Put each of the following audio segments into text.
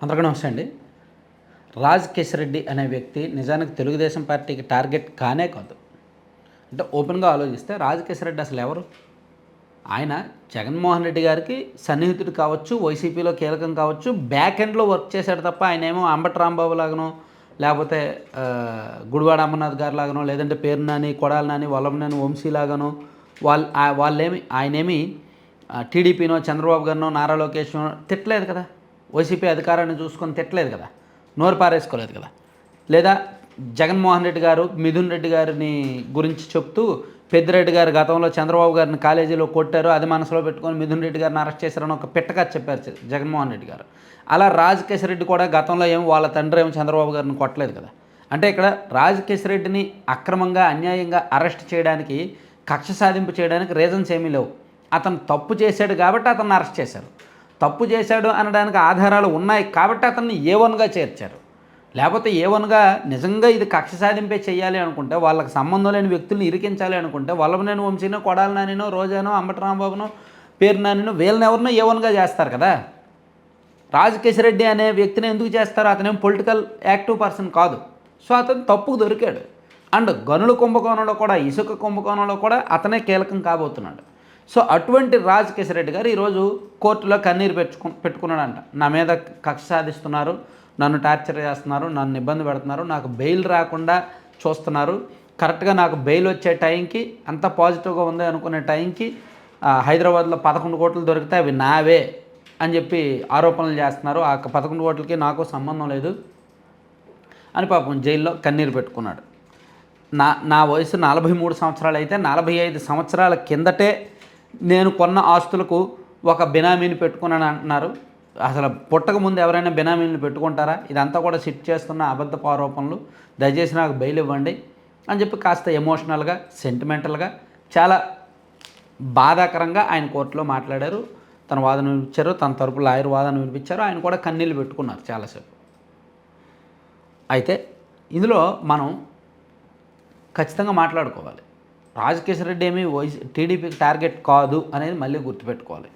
అందరికీ నమస్తే అండి. రాజ్ రెడ్డి అనే వ్యక్తి నిజానికి తెలుగుదేశం పార్టీకి టార్గెట్ కానే కాదు. అంటే ఓపెన్గా ఆలోచిస్తే రాజ్ రెడ్డి అసలు ఎవరు? ఆయన జగన్మోహన్ రెడ్డి గారికి సన్నిహితుడు కావచ్చు వైసీపీలో కీలకం కావచ్చు బ్యాక్ ఎండ్లో వర్క్ చేశాడు తప్ప ఆయన ఏమో అంబట్ రాంబాబు లాగానో లేకపోతే గుడివాడ అమర్నాథ్ గారు లాగానో లేదంటే పేరు నాని కొడాలి నాని వల్లభనేని వంశీ లాగానో వాళ్ళు వాళ్ళేమి ఆయనేమి టీడీపీనో చంద్రబాబు గారినో నారా లోకేష్నో తిట్టలేదు కదా? వైసీపీ అధికారాన్ని చూసుకొని తిట్టలేదు కదా నోరు పారేసుకోలేదు కదా. లేదా జగన్మోహన్ రెడ్డి గారు మిథున్ రెడ్డి గారిని గురించి చెప్తూ పెద్దిరెడ్డి గారు గతంలో చంద్రబాబు గారిని కాలేజీలో కొట్టారు అది మనసులో పెట్టుకొని మిథున్ రెడ్డి గారిని అరెస్ట్ చేశారని ఒక పిట్టగా చెప్పారు జగన్మోహన్ రెడ్డి గారు. అలా రాజకేశ్ రెడ్డి కూడా గతంలో ఏమో వాళ్ళ తండ్రి ఏమో చంద్రబాబు గారిని కొట్టలేదు కదా. అంటే ఇక్కడ రాజకేశ్ రెడ్డిని అక్రమంగా అన్యాయంగా అరెస్ట్ చేయడానికి కక్ష సాధింపు చేయడానికి రీజన్స్ ఏమీ లేవు. అతను తప్పు చేశాడు కాబట్టి అతను అరెస్ట్ చేశారు. తప్పు చేశాడు అనడానికి ఆధారాలు ఉన్నాయి కాబట్టి అతన్ని ఏ వన్గా చేర్చారు. లేకపోతే ఏ వన్గా నిజంగా ఇది కక్ష సాధింపే చేయాలి అనుకుంటే వాళ్ళకి సంబంధం లేని వ్యక్తుల్ని ఇరికించాలి అనుకుంటే వల్లభనేని వంశీనో కొడాల నానినో రోజానో అంబటరాంబాబునో పేరు నానినో వీళ్ళని ఎవరినో ఏ వన్గా చేస్తారు కదా? రాజకేశ్ రెడ్డి అనే వ్యక్తిని ఎందుకు చేస్తారు? అతనేం పొలిటికల్ యాక్టివ్ పర్సన్ కాదు. సో అతను తప్పుకు దొరికాడు. అండ్ గనుల కుంభకోణంలో కూడా ఇసుక కుంభకోణంలో కూడా అతనే కీలకం కాబోతున్నాడు. సో అటువంటి రాజకేశ్వర రెడ్డి గారు ఈరోజు కోర్టులో కన్నీరు పెట్టుకు పెట్టుకున్నాడంట. నా మీద కక్ష సాధిస్తున్నారు నన్ను టార్చర్ చేస్తున్నారు నన్ను ఇబ్బంది పెడుతున్నారు నాకు బెయిల్ రాకుండా చూస్తున్నారు. కరెక్ట్గా నాకు బెయిల్ వచ్చే టైంకి అంత పాజిటివ్గా ఉంది అనుకునే టైంకి హైదరాబాద్లో పదకొండు కోట్లు దొరికితే అవి నావే అని చెప్పి ఆరోపణలు చేస్తున్నారు. ఆ పదకొండు కోట్లకి నాకు సంబంధం లేదు అని పాపం జైల్లో కన్నీరు పెట్టుకున్నాడు. నా నా వయసు నలభై మూడు సంవత్సరాలు అయితే నలభై ఐదు సంవత్సరాల కిందటే నేను కొన్న ఆస్తులకు ఒక బినామీని పెట్టుకున్నాను అంటున్నారు. అసలు పుట్టక ముందు ఎవరైనా బినామీని పెట్టుకుంటారా? ఇదంతా కూడా సిట్ చేస్తున్న అబద్ధపు ఆరోపణలు. దయచేసి నాకు బెయిల్ ఇవ్వండి అని చెప్పి కాస్త ఎమోషనల్గా సెంటిమెంటల్గా చాలా బాధాకరంగా ఆయన కోర్టులో మాట్లాడారు. తన వాదన వినిపించారు తన తరపు లాయర్ వాదన వినిపించారు. ఆయన కూడా కన్నీళ్ళు పెట్టుకున్నారు చాలాసేపు. అయితే ఇందులో మనం ఖచ్చితంగా మాట్లాడుకోవాలి. రాజకేశ్వర రెడ్డి ఏమి వైసీ టీడీపీకి టార్గెట్ కాదు అనేది మళ్ళీ గుర్తుపెట్టుకోవాలి.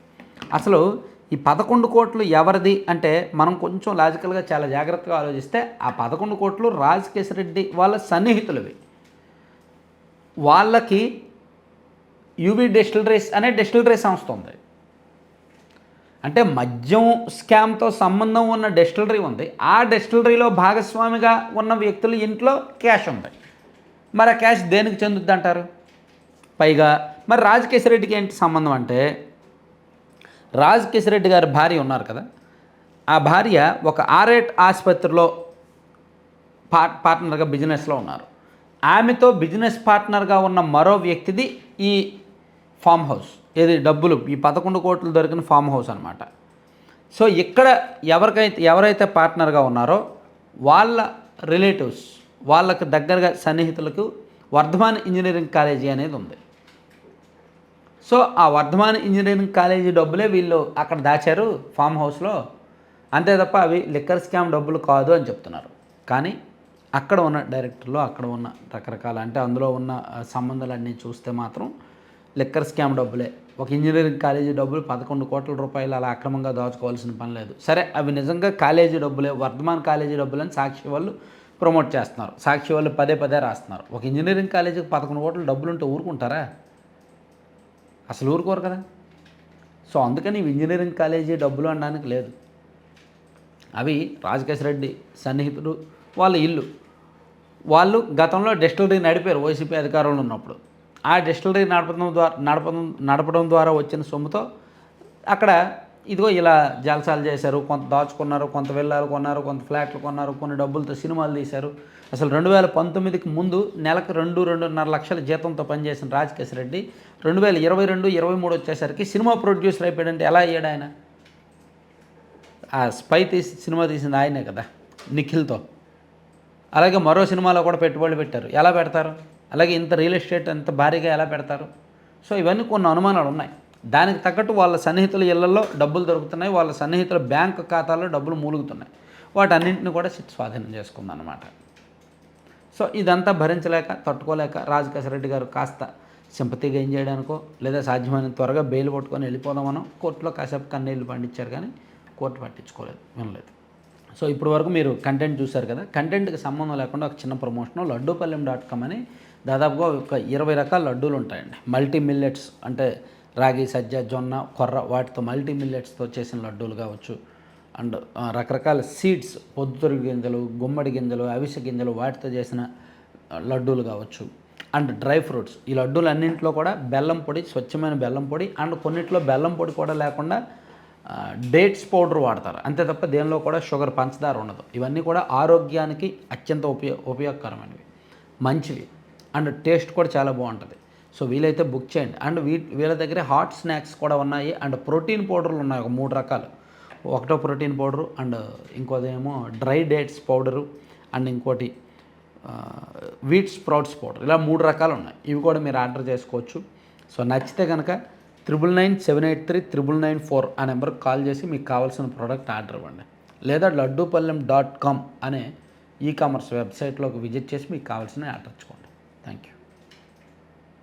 అసలు ఈ పదకొండు కోట్లు ఎవరిది అంటే మనం కొంచెం లాజికల్గా చాలా జాగ్రత్తగా ఆలోచిస్తే ఆ పదకొండు కోట్లు రాజకేశ్వర రెడ్డి వాళ్ళ సన్నిహితులవి. వాళ్ళకి యూబీ డిస్టిలరీస్ అనే డిస్టిలరీ సంస్థ ఉంది. అంటే మద్యం స్కామ్తో సంబంధం ఉన్న డిస్టిలరీ ఉంది. ఆ డిస్టిలరీలో భాగస్వామిగా ఉన్న వ్యక్తుల ఇంట్లో క్యాష్ ఉంది. మరి ఆ క్యాష్ దేనికి చెందుద్ది అంటారు? పైగా మరి రాజకేశ్వర రెడ్డికి ఏంటి సంబంధం అంటే రాజకేశ్వర రెడ్డి గారి భార్య ఉన్నారు కదా. ఆ భార్య ఒక ఆర్ఎట్ ఆసుపత్రిలో పార్ట్ పార్ట్నర్గా బిజినెస్లో ఉన్నారు. ఆమెతో బిజినెస్ పార్ట్నర్గా ఉన్న మరో వ్యక్తిది ఈ ఫామ్ హౌస్ ఏది డబ్బులు ఈ పదకొండు కోట్లు దొరికిన ఫామ్ హౌస్ అనమాట సో ఇక్కడ ఎవరికైతే ఎవరైతే పార్ట్నర్గా ఉన్నారో వాళ్ళ రిలేటివ్స్ వాళ్ళకు దగ్గరగా సన్నిహితులకు వర్ధమాన్ ఇంజనీరింగ్ కాలేజీ అనేది ఉంది. సో ఆ వర్ధమాన్ ఇంజనీరింగ్ కాలేజీ డబ్బులే వీళ్ళు అక్కడ దాచారు ఫామ్ హౌస్లో. అంతే తప్ప అవి లిక్కర్ స్కామ్ డబ్బులు కాదు అని చెప్తున్నారు. కానీ అక్కడ ఉన్న డైరెక్టర్లు అక్కడ ఉన్న రకరకాల అంటే అందులో ఉన్న సంబంధాలన్నీ చూస్తే మాత్రం లిక్కర్ స్కామ్ డబ్బులే. ఒక ఇంజనీరింగ్ కాలేజీ డబ్బులు పదకొండు కోట్ల రూపాయలు అలా అక్రమంగా దాచుకోవాల్సిన పని లేదు. సరే అవి నిజంగా కాలేజీ డబ్బులే వర్ధమాన్ కాలేజీ డబ్బులని సాక్షి వాళ్ళు ప్రమోట్ చేస్తున్నారు. సాక్షి వాళ్ళు పదే పదే రాస్తున్నారు. ఒక ఇంజనీరింగ్ కాలేజీకి పదకొండు కోట్ల డబ్బులు ఉంటే ఊరుకుంటారా? అసలు ఊరుకోరు కదా. సో అందుకని ఇంజనీరింగ్ కాలేజీ డబ్బులు అనడానికి లేదు. అవి రాజకేశ్ రెడ్డి సన్నిహితుడు వాళ్ళ ఇల్లు. వాళ్ళు గతంలో డిస్టిలరీ నడిపారు వైసీపీ అధికారంలో ఉన్నప్పుడు. ఆ డిస్టిలరీ నడపడం ద్వారా నడపడం నడపడం ద్వారా వచ్చిన సొమ్ముతో అక్కడ ఇదిగో ఇలా జలసాలు చేశారు కొంత దాచుకున్నారు కొంత విల్లాలు కొన్నారు కొంత ఫ్లాట్లు కొన్నారు కొన్ని డబ్బులతో సినిమాలు తీశారు. అసలు రెండు వేల పంతొమ్మిదికి ముందు నెలకు రెండు రెండున్నర లక్షల జీతంతో పనిచేసిన రాజకేశ్ రెడ్డి రెండు వేల ఇరవై రెండు ఇరవై మూడు వచ్చేసరికి సినిమా ప్రొడ్యూసర్ అయిపోయాడంటే ఎలా అయ్యాడు ఆయన? ఆ స్పై తీసి సినిమా తీసింది ఆయనే కదా నిఖిల్తో. అలాగే మరో సినిమాలో కూడా పెట్టుబడులు పెట్టారు. ఎలా పెడతారు? అలాగే ఇంత రియల్ ఎస్టేట్ అంత భారీగా ఎలా పెడతారు? సో ఇవన్నీ కొన్ని అనుమానాలు ఉన్నాయి. దానికి తగ్గట్టు వాళ్ళ సన్నిహితుల ఇళ్ళలో డబ్బులు దొరుకుతున్నాయి వాళ్ళ సన్నిహితుల బ్యాంక్ ఖాతాల్లో డబ్బులు మూలుగుతున్నాయి. వాటన్నింటిని కూడా స్వాధీనం చేసుకుందన్నమాట. సో ఇదంతా భరించలేక తట్టుకోలేక రాజకేశ్వర రెడ్డి గారు కాస్త సింపతిగా ఏం చేయడానికో లేదా సాధ్యమైన త్వరగా బెయిల్ పట్టుకొని వెళ్ళిపోదామనో కోర్టులో కాసేపు కన్నీళ్ళు పండించారు కానీ కోర్టు పట్టించుకోలేదు వినలేదు. సో ఇప్పటి వరకు మీరు కంటెంట్ చూశారు కదా కంటెంట్కి సంబంధం లేకుండా ఒక చిన్న ప్రమోషన్ లడ్డూపల్లెం డాట్ కామ్ అని దాదాపుగా ఒక ఇరవై రకాల లడ్డూలు ఉంటాయండి. మల్టీ మిల్లెట్స్ అంటే రాగి సజ్జ జొన్న కొర్ర వాటితో మల్టీ మిల్లెట్స్తో చేసిన లడ్డూలు కావచ్చు. అండ్ రకరకాల సీడ్స్ పొద్దుతిరుగు గింజలు గుమ్మడి గింజలు అవిసె గింజలు వాటితో చేసిన లడ్డూలు కావచ్చు. And dry fruits. ఈ లడ్డూలు అన్నింటిలో కూడా బెల్లం పొడి స్వచ్ఛమైన బెల్లం పొడి అండ్ కొన్నిట్లో బెల్లం పొడి కూడా లేకుండా డేట్స్ పౌడర్ వాడతారు. అంతే తప్ప దేనిలో కూడా షుగర్ పంచదార ఉండదు. ఇవన్నీ కూడా ఆరోగ్యానికి అత్యంత ఉపయో ఉపయోగకరమైనవి. మంచివి. అండ్ టేస్ట్ కూడా చాలా బాగుంటుంది. సో వీలైతే బుక్ చేయండి. అండ్ వీ వీళ్ళ దగ్గర హాట్ స్నాక్స్ కూడా ఉన్నాయి. అండ్ ప్రోటీన్ పౌడర్లు ఉన్నాయి. ఒక మూడు రకాలు. ఒకటో ప్రోటీన్ పౌడరు అండ్ ఇంకోదేమో డ్రై డేట్స్ పౌడరు అండ్ ఇంకోటి వీట్ స్ప్రౌట్స్ పౌడర్ ఇలా మూడు రకాలు ఉన్నాయి. ఇవి కూడా మీరు ఆర్డర్ చేసుకోవచ్చు. సో నచ్చితే కనుక triple nine seven eight three triple nine four ఆ నెంబర్కి కాల్ చేసి మీకు కావాల్సిన ప్రోడక్ట్ ఆర్డర్ ఇవ్వండి. లేదా లడ్డూపల్లెం డాట్ కామ్ అనే ఈ కామర్స్ వెబ్సైట్లోకి విజిట్ చేసి మీకు కావాల్సిన ఆర్డర్ ఇచ్చుకోండి థ్యాంక్ యూ